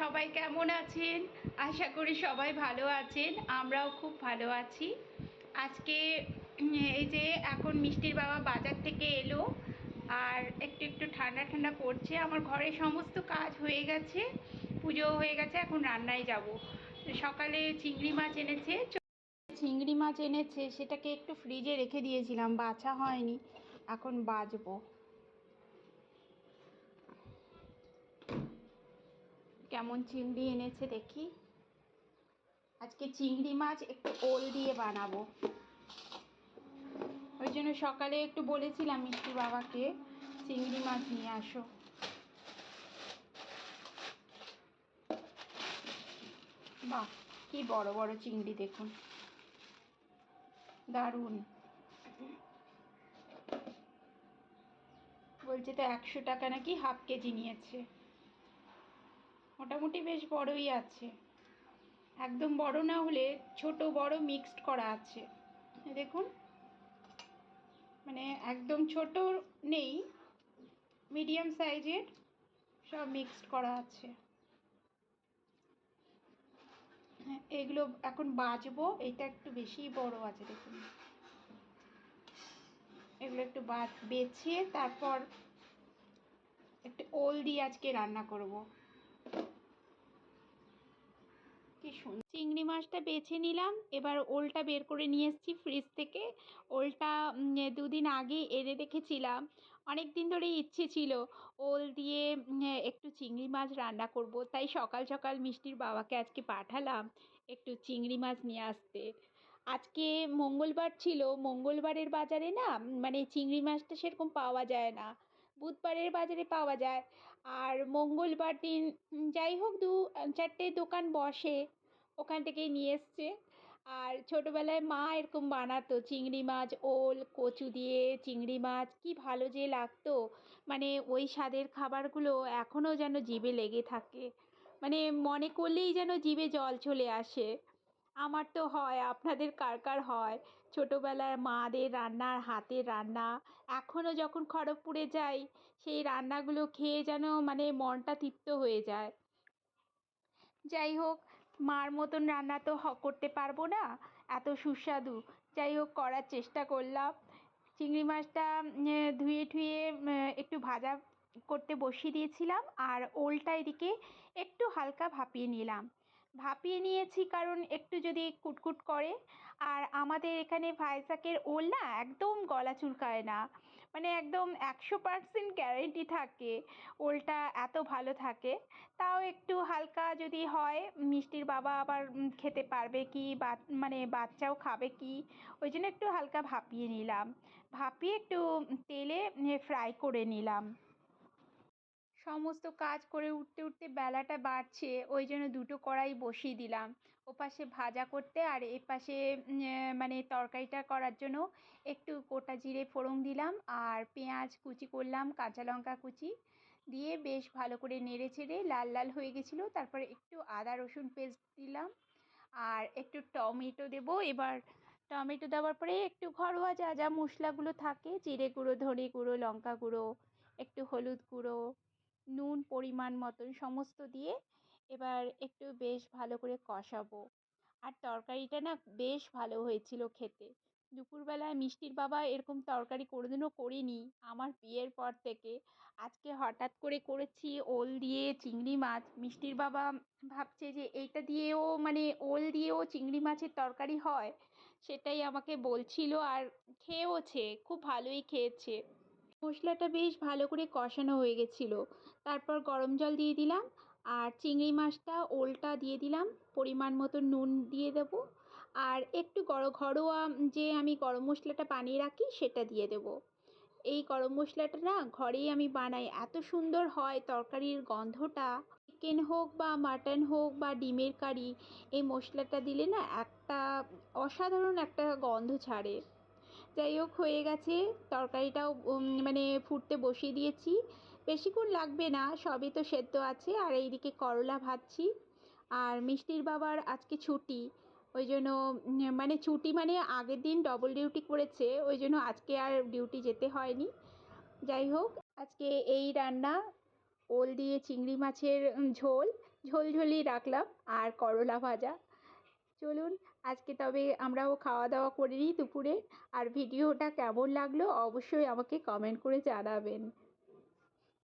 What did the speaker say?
সবাই কেমন আছেন? আশা করি সবাই ভালো আছেন। আমরাও খুব ভালো আছি। আজকে এই যে এখন মিষ্টির বাবা বাজার থেকে এলো, আর একটু একটু ঠান্ডা ঠান্ডা পড়ছে। আমার ঘরে সমস্ত কাজ হয়ে গেছে, পুজো হয়ে গেছে, এখন রান্নায় যাব। সকালে চিংড়ি মাছ এনেছে। চিংড়ি মাছ এনেছে, সেটাকে একটু ফ্রিজে রেখে দিয়েছিলাম, বাছা হয়নি। এখন বাজবো। কেমন চিংড়ি এনেছে দেখি। আজকে চিংড়ি মাছ একটু ওল দিয়ে বানাবো। ওই জন্য সকালে একটু বলেছিলাম মিষ্টি বাবাকে, চিংড়ি মাছ নিয়ে আসো। বাহ, কি বড় বড় চিংড়ি দেখুন। দারুণ। বলছে তো একশো টাকা নাকি হাফ কেজি নিয়েছে। মোটামুটি বেশ বড়ই আছে। একদম বড় না হলে ছোট বড় মিক্সড করা আছে। দেখুন। মানে একদম ছোট নেই মিডিয়াম সাইজের সব মিক্সড করা আছে। এগুলো এখন বাজবো, এটা একটু বেশি বড় আছে, দেখুন। এগুলো একটু বেছে তারপর একটু ওল দিয়ে আজকে রান্না করব কি সুন্দর চিংড়ি মাছটা বেছে নিলাম, এবার ওলটা বের করে নিয়ে এসেছি ফ্রিজ থেকে। ওলটা দুদিন আগে এনে রেখেছিলাম। অনেক দিন ধরে ইচ্ছে ছিল, ওল দিয়ে একটু চিংড়ি মাছ রান্না করব। তাই সকাল সকাল মিষ্টির বাবাকে আজকে পাঠালাম একটু চিংড়ি মাছ নিয়ে আসতে। আজকে মঙ্গলবার ছিল, মঙ্গলবারের বাজারে না মানে চিংড়ি মাছটা সেরকম পাওয়া যায় না। বুধবারের বাজারে পাওয়া যায়। আর মঙ্গলবার দিন, যাই হোক দু, চারটে দোকান বসে। ওখান থেকেই নিয়ে এসছে। আর ছোটোবেলায় মা এরকম বানাতো চিংড়ি মাছ, ওল, কচু দিয়ে চিংড়ি মাছ, কি ভালো যে লাগতো। মানে ওই স্বাদের খাবারগুলো এখনও যেন জিভে লেগে থাকে। মানে মনে করলেই যেন জিভে জল চলে আসে। আমার তো হয়, আপনাদের কার কার হয়? ছোটোবেলার মাদের রান্নার হাতের রান্না এখনও যখন খড়গপুরে যাই, সেই রান্নাগুলো খেয়ে যেন মানে মনটা তৃপ্ত হয়ে যায়। যাই হোক মার মতন রান্না তো হ- করতে পারব না। এত সুস্বাদু। যাই হোক, করার চেষ্টা করলাম। চিংড়ি মাছটা ধুয়ে ঠুয়ে একটু ভাজা করতে বসিয়ে দিয়েছিলাম আর ওলটা এদিকে একটু হালকা ভাপিয়ে নিলাম। ভাপিয়ে নিয়েছি কারণ একটু যদি কুটকুট করে। আর আমাদের এখানে ভাইজাকের ওল না একদম গলা চুলকায় না। মানে একদম একশো পার্সেন্ট গ্যারেন্টি থাকে, ওলটা এত ভালো থাকে। তাও একটু হালকা যদি হয়, মিষ্টির বাবা আবার খেতে পারবে কি, বা মানে বাচ্চাও খাবে কি, ওই জন্য একটু হালকা ভাপিয়ে নিলাম। ভাপিয়ে একটু তেলে ফ্রাই করে নিলাম। সমস্ত কাজ করে উঠতে উঠতে বেলাটা বাড়ছে, ওই জন্য দুটো কড়াই বসিয়ে দিলাম। ওপাশে ভাজা করতে আর এপাশে মানে তরকারিটা করার জন্য একটু গোটা জিরে ফোড়ন দিলাম আর পেঁয়াজ কুচি করলাম, কাঁচা লঙ্কা কুচি দিয়ে বেশ ভালো করে নেড়ে চেড়ে লাল লাল হয়ে গেছিল। তারপরে একটু আদা, রসুন পেস্ট দিলাম আর একটু টমেটো দেবো। এবার টমেটো দেওয়ার পরে একটু ঘরোয়া যা যা মশলাগুলো থাকে, জিরে গুঁড়ো, ধনে গুঁড়ো, লঙ্কা গুঁড়ো, একটু হলুদ গুঁড়ো নুন, পরিমাণ মতন সমস্ত দিয়ে এবার একটু বেশ ভালো করে কষাবো। আর তরকারিটা না বেশ ভালো হয়েছিল খেতে। দুপুরবেলায় মিষ্টির বাবা এরকম তরকারি কোনোদিনও করিনি। আমার বিয়ের পর থেকে আজকে হঠাৎ করে করেছি ওল দিয়ে চিংড়ি মাছ। মিষ্টির বাবা ভাবছে যে এইটা দিয়েও মানে ওল দিয়েও চিংড়ি মাছের তরকারি হয়, সেটাই আমাকে বলছিল আর খেয়েওছে, খুব ভালোই খেয়েছে। মশলাটা বেশ ভালো করে কষানো হয়ে গেছিল। তারপর গরম জল দিয়ে দিলাম আর চিংড়ি মাছটা ওলটা দিয়ে দিলাম, পরিমাণ মতো নুন দিয়ে দেবো আর একটু গর ঘরোয়া যে আমি গরম মশলাটা বানিয়ে রাখি সেটা দিয়ে দেবো। এই গরম মশলাটা না ঘরেই আমি বানাই, এত সুন্দর হয় তরকারির গন্ধটা। চিকেন হোক বা মাটন হোক বা ডিমের কারি, এই মশলাটা দিলে না একটা অসাধারণ একটা গন্ধ ছাড়ে। যাই হোক, হয়ে গেছে। তরকারিটাও মানে ফুটতে বসিয়ে দিয়েছি। বেশিক্ষণ লাগবে না, সবই তো সেদ্ধ আছে। আর এইদিকে করলা ভাজছি। আর মিষ্টির বাবার আজকে ছুটি। ওই জন্য মানে ছুটি মানে আগের দিন ডবল ডিউটি করেছে। ওই জন্য আজকে আর ডিউটি যেতে হয়নি। যাই হোক, আজকে এই রান্না। ওল দিয়ে চিংড়ি মাছের ঝোল। ঝোলঝোলি রাখলাম। আর করলা ভাজা। চলুন আজকে তবে আমরাও খাওয়া দাওয়া করে নিই দুপুরে। আর ভিডিওটা কেমন লাগল অবশ্যই আমাকে কমেন্ট করে জানাবেন।